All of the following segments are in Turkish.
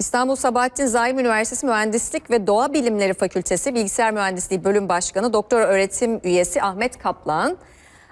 İstanbul Sabahattin Zaim Üniversitesi Mühendislik ve Doğa Bilimleri Fakültesi Bilgisayar Mühendisliği Bölüm Başkanı Doktor Öğretim Üyesi Ahmet Kaplan.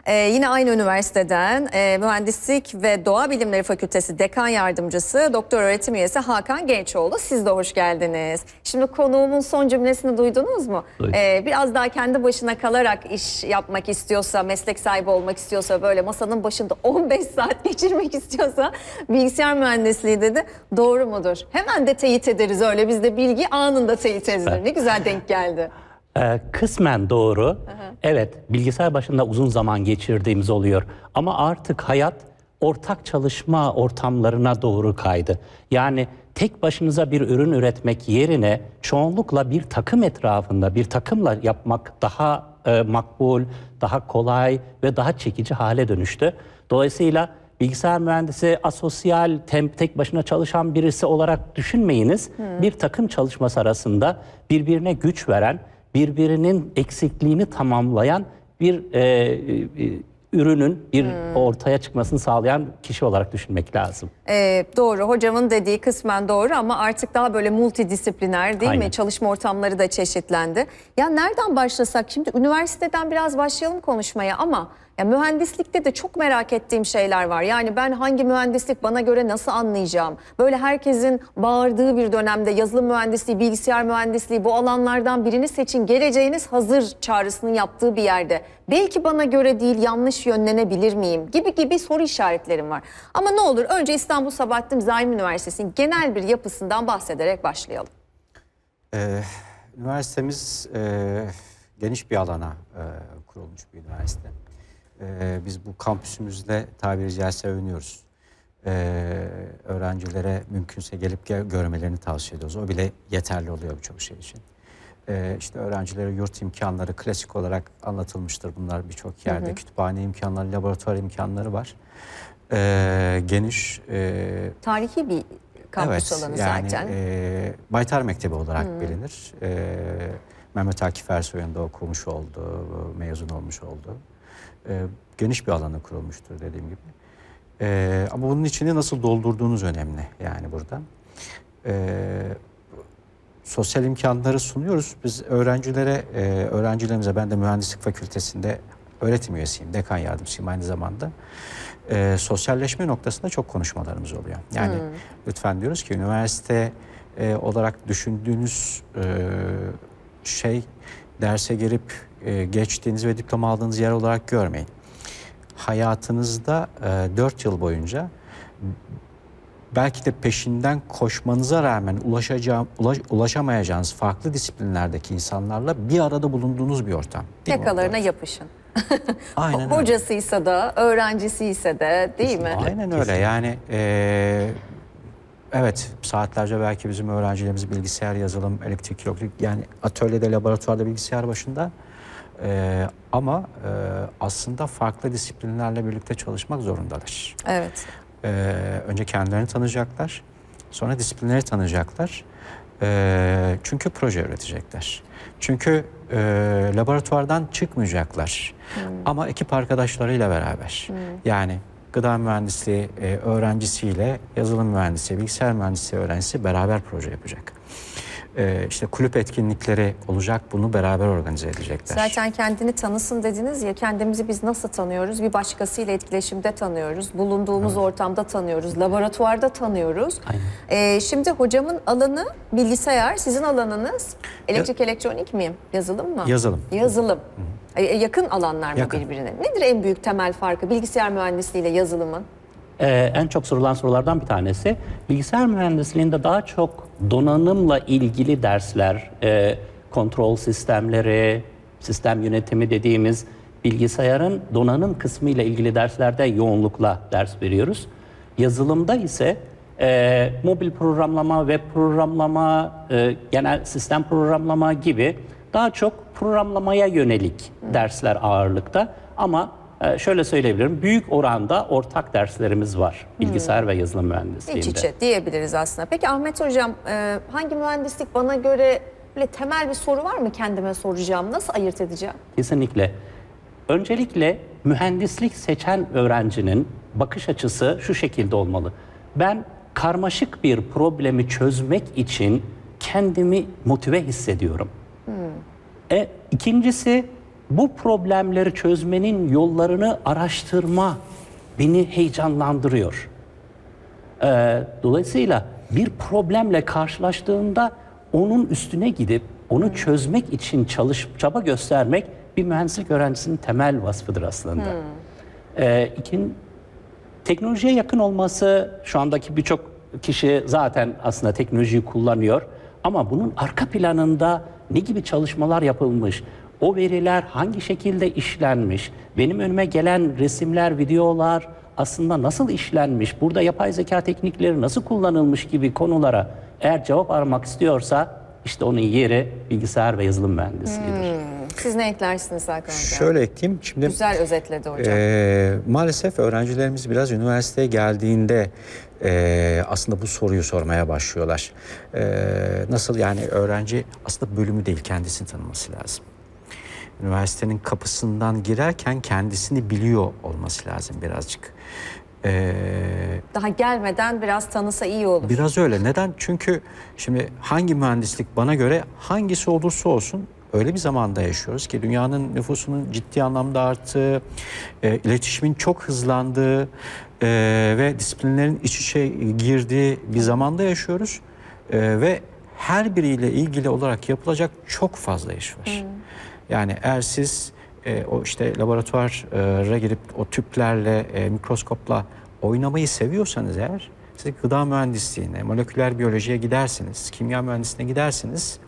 Ee, yine aynı üniversiteden e, Mühendislik ve Doğa Bilimleri Fakültesi Dekan Yardımcısı Doktor Öğretim Üyesi Hakan Gençoğlu. Siz de hoş geldiniz. Şimdi konuğumun son cümlesini duydunuz mu? Duydum. Ee, biraz daha kendi başına kalarak iş yapmak istiyorsa, meslek sahibi olmak istiyorsa, böyle masanın başında 15 saat geçirmek istiyorsa bilgisayar mühendisliği dedi. Doğru mudur? Hemen de teyit ederiz öyle. Bizde bilgi anında teyit edilir. Ne güzel denk geldi. Ee, kısmen doğru. Evet, bilgisayar başında uzun zaman geçirdiğimiz oluyor. Ama artık hayat ortak çalışma ortamlarına doğru kaydı. Yani tek başınıza bir ürün üretmek yerine çoğunlukla bir takım etrafında, bir takımla yapmak daha e, makbul, daha kolay ve daha çekici hale dönüştü. Dolayısıyla bilgisayar mühendisi asosyal, tem- tek başına çalışan birisi olarak düşünmeyiniz. Bir takım çalışması arasında birbirine güç veren, birbirinin eksikliğini tamamlayan bir e, e, ürünün bir ortaya çıkmasını sağlayan kişi olarak düşünmek lazım. Ee, doğru hocamın dediği kısmen doğru ama artık daha böyle multidisipliner değil mi? Aynen. Çalışma ortamları da çeşitlendi. Ya nereden başlasak şimdi üniversiteden biraz başlayalım konuşmaya ama ya mühendislikte de çok merak ettiğim şeyler var. Yani ben hangi mühendislik bana göre nasıl anlayacağım? Böyle herkesin bağırdığı bir dönemde yazılım mühendisliği, bilgisayar mühendisliği bu alanlardan birini seçin. Geleceğiniz hazır çağrısının yaptığı bir yerde. Belki bana göre değil yanlış yönlenebilir miyim? Gibi gibi soru işaretlerim var. Ama ne olur önce İstanbul Sabahattin Zaim Üniversitesi'nin genel bir yapısından bahsederek başlayalım. Ee, üniversitemiz e, geniş bir alana e, kurulmuş bir üniversite. Ee, biz bu kampüsümüzle tabiri caizse övünüyoruz. Ee, öğrencilere mümkünse gelip gö- görmelerini tavsiye ediyoruz. O bile yeterli oluyor birçok şey için. Ee, işte öğrencilere yurt imkanları klasik olarak anlatılmıştır bunlar birçok yerde. Kütüphane imkanları, laboratuvar imkanları var. Ee, geniş, e, Tarihi bir kampüs alanı yani, zaten. e, Baytar Mektebi olarak bilinir. E, Mehmet Akif Ersoy'un da okumuş oldu, mezun olmuş oldu. E, geniş bir alana kurulmuştur dediğim gibi. E, ama bunun içini nasıl doldurduğunuz önemli yani burada. E, sosyal imkanları sunuyoruz. Biz öğrencilere, e, öğrencilerimize, ben de mühendislik fakültesinde öğretim üyesiyim, dekan yardımcısıyım aynı zamanda. E, sosyalleşme noktasında çok konuşmalarımız oluyor. Yani lütfen diyoruz ki üniversite e, olarak düşündüğünüz e, şey derse girip e, geçtiğiniz ve diploma aldığınız yer olarak görmeyin. Hayatınızda e, 4 yıl boyunca belki de peşinden koşmanıza rağmen ulaşacağım, ulaş- ulaşamayacağınız farklı disiplinlerdeki insanlarla bir arada bulunduğunuz bir ortam. Yakalarına yapışın. Aynen öyle. Hocasıysa da, öğrencisiyse de değil mi? Aynen öyle yani e, evet saatlerce belki bizim öğrencilerimiz bilgisayar yazılım, elektrik, elektrik yani atölyede, laboratuvarda bilgisayar başında E, ama e, aslında farklı disiplinlerle birlikte çalışmak zorundalar. Evet. Ee, önce kendilerini tanıyacaklar, sonra disiplinleri tanıyacaklar. Ee, çünkü proje üretecekler. Çünkü e, laboratuvardan çıkmayacaklar. Ama ekip arkadaşlarıyla beraber. Yani gıda mühendisliği e, öğrencisiyle yazılım mühendisi, bilgisayar mühendisliği öğrencisi beraber proje yapacak. Ee, işte kulüp etkinlikleri olacak, bunu beraber organize edecekler. Zaten kendini tanısın dediniz ya kendimizi biz nasıl tanıyoruz? Bir başkasıyla etkileşimde tanıyoruz. Bulunduğumuz ortamda tanıyoruz. Laboratuvarda tanıyoruz. Ee, şimdi hocamın alanı bilgisayar. Sizin alanınız elektrik elektronik mi? Yazılım mı? Yazılım. Yazılım. Ee, yakın alanlar mı Yakın. birbirine? Nedir en büyük temel farkı bilgisayar mühendisliği ile yazılımın? Ee, en çok sorulan sorulardan bir tanesi. Bilgisayar mühendisliğinde daha çok donanımla ilgili dersler, e, kontrol sistemleri, sistem yönetimi dediğimiz bilgisayarın donanım kısmı ile ilgili derslerde yoğunlukla ders veriyoruz. Yazılımda ise e, mobil programlama, web programlama, e, genel sistem programlama gibi daha çok programlamaya yönelik dersler ağırlıkta. Ama e, şöyle söyleyebilirim, büyük oranda ortak derslerimiz var bilgisayar ve yazılım mühendisliğinde. İç içe diyebiliriz aslında. Peki Ahmet Hocam e, hangi mühendislik bana göre böyle temel bir soru var mı kendime soracağım? Nasıl ayırt edeceğim? Kesinlikle. Öncelikle mühendislik seçen öğrencinin bakış açısı şu şekilde olmalı. Ben karmaşık bir problemi çözmek için kendimi motive hissediyorum. E, ikincisi bu problemleri çözmenin yollarını araştırma beni heyecanlandırıyor. E, dolayısıyla bir problemle karşılaştığında onun üstüne gidip onu çözmek için çalış, çaba göstermek bir mühendislik öğrencisinin temel vasfıdır aslında. E, ikin, teknolojiye yakın olması şu andaki birçok kişi zaten aslında teknolojiyi kullanıyor. Ama bunun arka planında ne gibi çalışmalar yapılmış, o veriler hangi şekilde işlenmiş, benim önüme gelen resimler, videolar aslında nasıl işlenmiş, burada yapay zeka teknikleri nasıl kullanılmış gibi konulara eğer cevap aramak istiyorsa işte onun yeri bilgisayar ve yazılım mühendisliğidir. Siz ne eklersiniz Hakan Hocam? Şöyle ekleyeyim. Şimdi Güzel özetledi hocam. Ee, maalesef öğrencilerimiz biraz üniversiteye geldiğinde e, aslında bu soruyu sormaya başlıyorlar. Ee, nasıl yani öğrenci aslında bölümü değil kendisini tanıması lazım. Üniversitenin kapısından girerken kendisini biliyor olması lazım birazcık. Ee, Daha gelmeden biraz tanısa iyi olur. Biraz öyle. Neden? Çünkü şimdi hangi mühendislik bana göre hangisi olursa olsun öyle bir zamanda yaşıyoruz ki dünyanın nüfusunun ciddi anlamda arttığı, e, iletişimin çok hızlandığı e, ve disiplinlerin iç içe girdiği bir zamanda yaşıyoruz. E, ve her biriyle ilgili olarak yapılacak çok fazla iş var. Yani eğer siz e, o işte laboratuvara girip o tüplerle, e, mikroskopla oynamayı seviyorsanız eğer siz gıda mühendisliğine, moleküler biyolojiye gidersiniz, kimya mühendisliğine gidersiniz.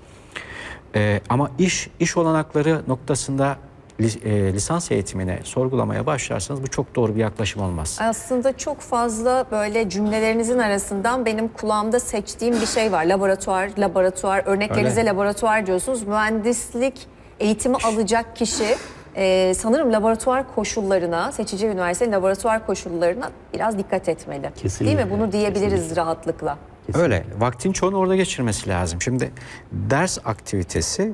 E, ama iş iş olanakları noktasında e, lisans eğitimine sorgulamaya başlarsanız bu çok doğru bir yaklaşım olmaz. Aslında çok fazla böyle cümlelerinizin arasından benim kulağımda seçtiğim bir şey var. Laboratuvar, laboratuvar, örneklerinize Öyle. laboratuvar diyorsunuz. Mühendislik eğitimi alacak kişi e, sanırım laboratuvar koşullarına, seçici üniversitenin laboratuvar koşullarına biraz dikkat etmeli. Kesinlikle, Değil mi? Bunu diyebiliriz rahatlıkla. Öyle. Vaktin çoğunu orada geçirmesi lazım. Şimdi ders aktivitesi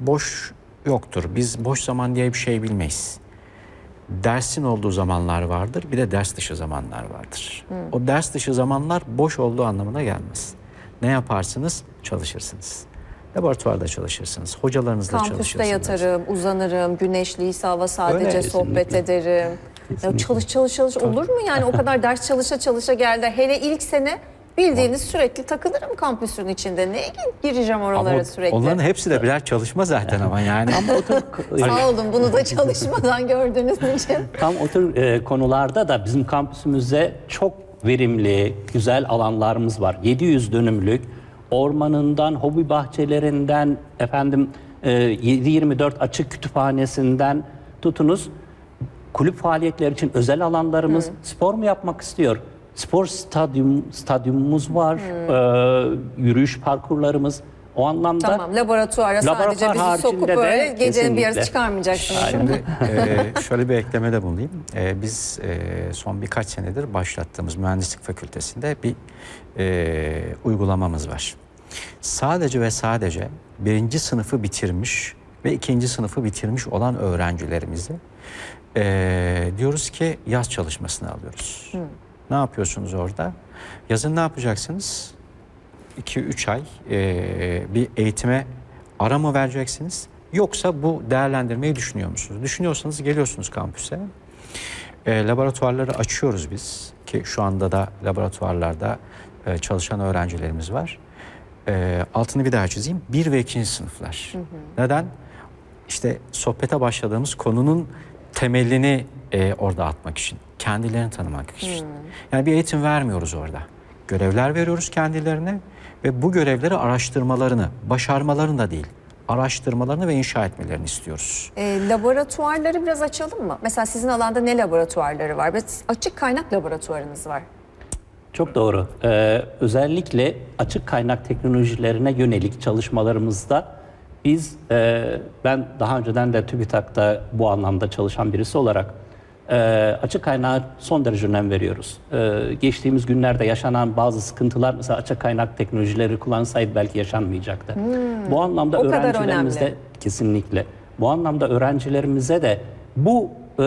boş yoktur. Biz boş zaman diye bir şey bilmeyiz. Dersin olduğu zamanlar vardır, bir de ders dışı zamanlar vardır. O ders dışı zamanlar boş olduğu anlamına gelmez. Ne yaparsınız? Çalışırsınız. Laboratuvarda çalışırsınız, hocalarınızla Kampüste çalışırsınız. yatarım, uzanırım, güneşliyse hava sadece Öyle. sohbet ederim. Ya çalış çalış çalış olur mu yani o kadar ders çalışa çalışa geldi. Hele ilk sene bildiğiniz sürekli takılırım kampüsün içinde. Neye gireceğim oralara Ama sürekli? onların hepsi de birer çalışma zaten ama yani. Sağ olun bunu da çalışmadan gördüğünüz için. Tam o tür e, konularda da bizim kampüsümüzde çok verimli, güzel alanlarımız var. 700 dönümlük ormanından, hobi bahçelerinden, efendim e, 7-24 açık kütüphanesinden tutunuz. Kulüp faaliyetleri için özel alanlarımız, spor mu yapmak istiyor? Spor stadyum stadyumumuz var, e, yürüyüş parkurlarımız. O anlamda Tamam laboratuvara sadece Laboratuvar bizi sokup de böyle gecenin bir yarısı çıkarmayacaksınız. Şimdi e, şöyle bir eklemede bulunayım. E, biz e, son birkaç senedir başlattığımız mühendislik fakültesinde bir e, uygulamamız var. Sadece ve sadece birinci sınıfı bitirmiş ve ikinci sınıfı bitirmiş olan öğrencilerimizi e, diyoruz ki yaz çalışmasını alıyoruz. Ne yapıyorsunuz orada? Yazın ne yapacaksınız? 2-3 ay e, bir eğitime ara mı vereceksiniz? Yoksa bu değerlendirmeyi düşünüyor musunuz? Düşünüyorsanız geliyorsunuz kampüse. E, laboratuvarları açıyoruz biz ki şu anda da laboratuvarlarda e, çalışan öğrencilerimiz var. E, altını bir daha çizeyim. Bir ve ikinci sınıflar. Neden? İşte sohbete başladığımız konunun temelini e, orada atmak için. Kendilerini tanımak için. Yani bir eğitim vermiyoruz orada. Görevler veriyoruz kendilerine ve bu görevleri araştırmalarını, başarmalarını da değil, araştırmalarını ve inşa etmelerini istiyoruz. E, laboratuvarları biraz açalım mı? Mesela sizin alanda ne laboratuvarları var? Ve açık kaynak laboratuvarınız var. Çok doğru. Ee, özellikle açık kaynak teknolojilerine yönelik çalışmalarımızda biz, e, ben daha önceden de TÜBİTAK'ta bu anlamda çalışan birisi olarak e, açık kaynağa son derece önem veriyoruz. E, geçtiğimiz günlerde yaşanan bazı sıkıntılar mesela açık kaynak teknolojileri kullansaydı belki yaşanmayacaktı. Bu anlamda O önemli. kesinlikle bu anlamda öğrencilerimize de bu e,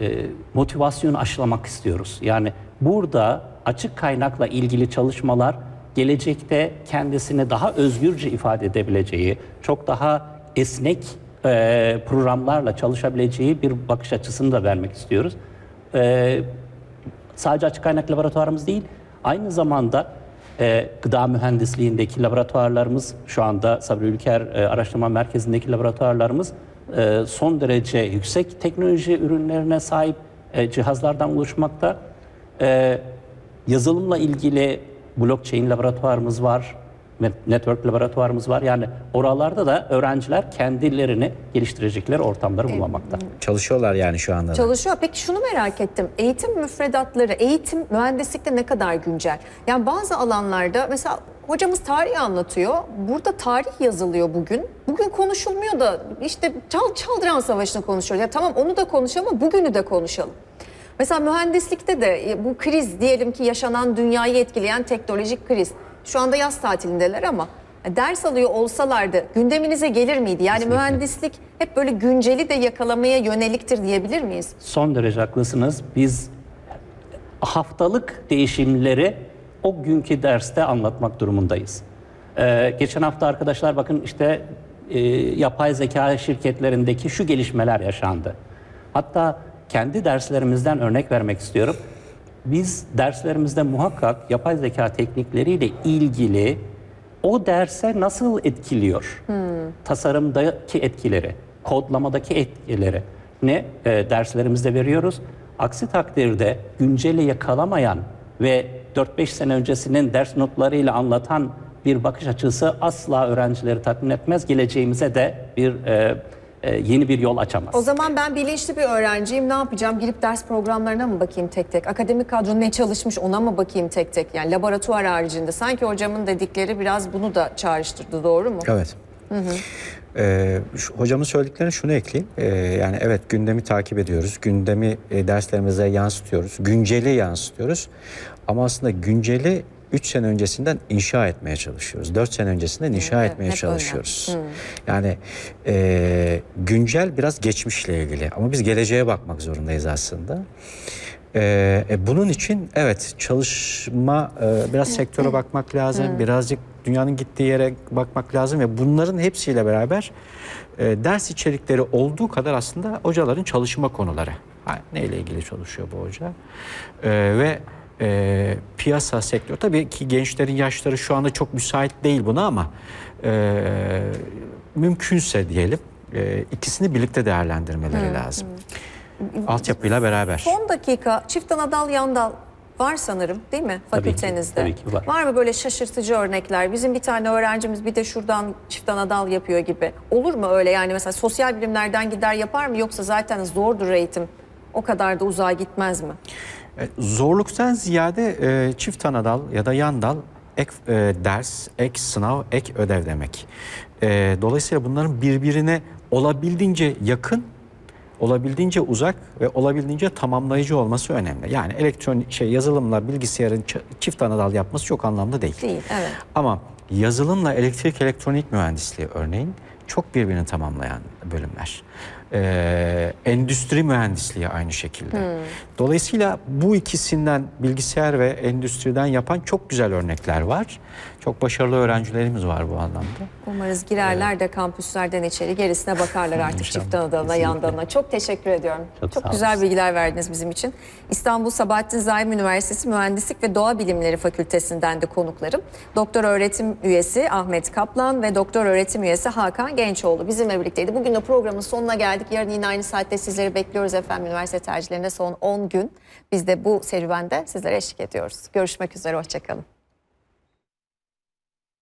e, motivasyonu aşılamak istiyoruz. Yani burada açık kaynakla ilgili çalışmalar gelecekte kendisini daha özgürce ifade edebileceği, çok daha esnek e, programlarla çalışabileceği bir bakış açısını da vermek istiyoruz. E, sadece açık kaynak laboratuvarımız değil, aynı zamanda e, gıda mühendisliğindeki laboratuvarlarımız, şu anda Sabri Ülker e, Araştırma Merkezi'ndeki laboratuvarlarımız e, son derece yüksek teknoloji ürünlerine sahip e, cihazlardan oluşmakta. E, yazılımla ilgili blockchain laboratuvarımız var, network laboratuvarımız var. Yani oralarda da öğrenciler kendilerini geliştirecekleri ortamları bulamakta. Çalışıyorlar yani şu anda. da. Çalışıyor. Peki şunu merak ettim. Eğitim müfredatları, eğitim mühendislikte ne kadar güncel? Yani bazı alanlarda mesela hocamız tarih anlatıyor. Burada tarih yazılıyor bugün. Bugün konuşulmuyor da işte Çal Çaldıran Savaşı'nı konuşuyoruz. Ya tamam onu da konuşalım ama bugünü de konuşalım. Mesela mühendislikte de e, bu kriz diyelim ki yaşanan dünyayı etkileyen teknolojik kriz. Şu anda yaz tatilindeler ama ders alıyor olsalardı gündeminize gelir miydi? Yani mühendislik hep böyle günceli de yakalamaya yöneliktir diyebilir miyiz? Son derece haklısınız. Biz haftalık değişimleri o günkü derste anlatmak durumundayız. Ee, geçen hafta arkadaşlar bakın işte e, yapay zeka şirketlerindeki şu gelişmeler yaşandı. Hatta kendi derslerimizden örnek vermek istiyorum. Biz derslerimizde muhakkak yapay zeka teknikleriyle ilgili o derse nasıl etkiliyor? Tasarımdaki etkileri, kodlamadaki etkileri ne e, derslerimizde veriyoruz. Aksi takdirde günceli yakalamayan ve 4-5 sene öncesinin ders notlarıyla anlatan bir bakış açısı asla öğrencileri tatmin etmez. Geleceğimize de bir e, e, yeni bir yol açamaz. O zaman ben bilinçli bir öğrenciyim. Ne yapacağım? Girip ders programlarına mı bakayım tek tek? Akademik kadro ne çalışmış ona mı bakayım tek tek? Yani laboratuvar haricinde. Sanki hocamın dedikleri biraz bunu da çağrıştırdı. Doğru mu? Evet. Ee, şu- hocamın söylediklerine şunu ekleyeyim. Ee, yani evet gündemi takip ediyoruz. Gündemi e, derslerimize yansıtıyoruz. Günceli yansıtıyoruz. Ama aslında günceli 3 sene öncesinden inşa etmeye çalışıyoruz. 4 sene öncesinden inşa evet, etmeye çalışıyoruz. Yani e, güncel biraz geçmişle ilgili. Ama biz geleceğe bakmak zorundayız aslında. Ee, e, bunun için evet çalışma e, biraz sektöre bakmak lazım. Birazcık dünyanın gittiği yere bakmak lazım ve bunların hepsiyle beraber e, ders içerikleri olduğu kadar aslında hocaların çalışma konuları. Ha, neyle ilgili çalışıyor bu hoca? Ee, ve e, piyasa sektörü tabii ki gençlerin yaşları şu anda çok müsait değil buna ama e, mümkünse diyelim e, ikisini birlikte değerlendirmeleri lazım. Altyapıyla beraber. Son dakika çift anadal yandal var sanırım değil mi Tabii ki, fakültenizde? tabii ki var. mı böyle şaşırtıcı örnekler? Bizim bir tane öğrencimiz bir de şuradan çift anadal yapıyor gibi. Olur mu öyle yani mesela sosyal bilimlerden gider yapar mı yoksa zaten zordur eğitim? O kadar da uzağa gitmez mi? E, Zorluktan ziyade e, çift anadal ya da yan dal ek e, ders, ek sınav, ek ödev demek. E, dolayısıyla bunların birbirine olabildiğince yakın, olabildiğince uzak ve olabildiğince tamamlayıcı olması önemli. Yani elektronik şey yazılımla bilgisayarın çift anadal yapması çok anlamlı değil. Değil, evet. Ama yazılımla elektrik elektronik mühendisliği örneğin çok birbirini tamamlayan bölümler. Ee, endüstri mühendisliği aynı şekilde. Dolayısıyla bu ikisinden bilgisayar ve endüstriden yapan çok güzel örnekler var. Çok başarılı öğrencilerimiz var bu anlamda. Umarız girerler de kampüslerden içeri gerisine bakarlar artık çift anadalına, yandalına. Çok teşekkür ediyorum. Çok Çok, güzel olun. bilgiler verdiniz bizim için. İstanbul Sabahattin Zaim Üniversitesi Mühendislik ve Doğa Bilimleri Fakültesinden de konuklarım. Doktor öğretim üyesi Ahmet Kaplan ve doktor öğretim üyesi Hakan Gençoğlu bizimle birlikteydi. Bugün de programın sonuna geldik. Yarın yine aynı saatte sizleri bekliyoruz efendim. Üniversite tercihlerinde son 10 gün. Biz de bu serüvende sizlere eşlik ediyoruz. Görüşmek üzere, hoşçakalın.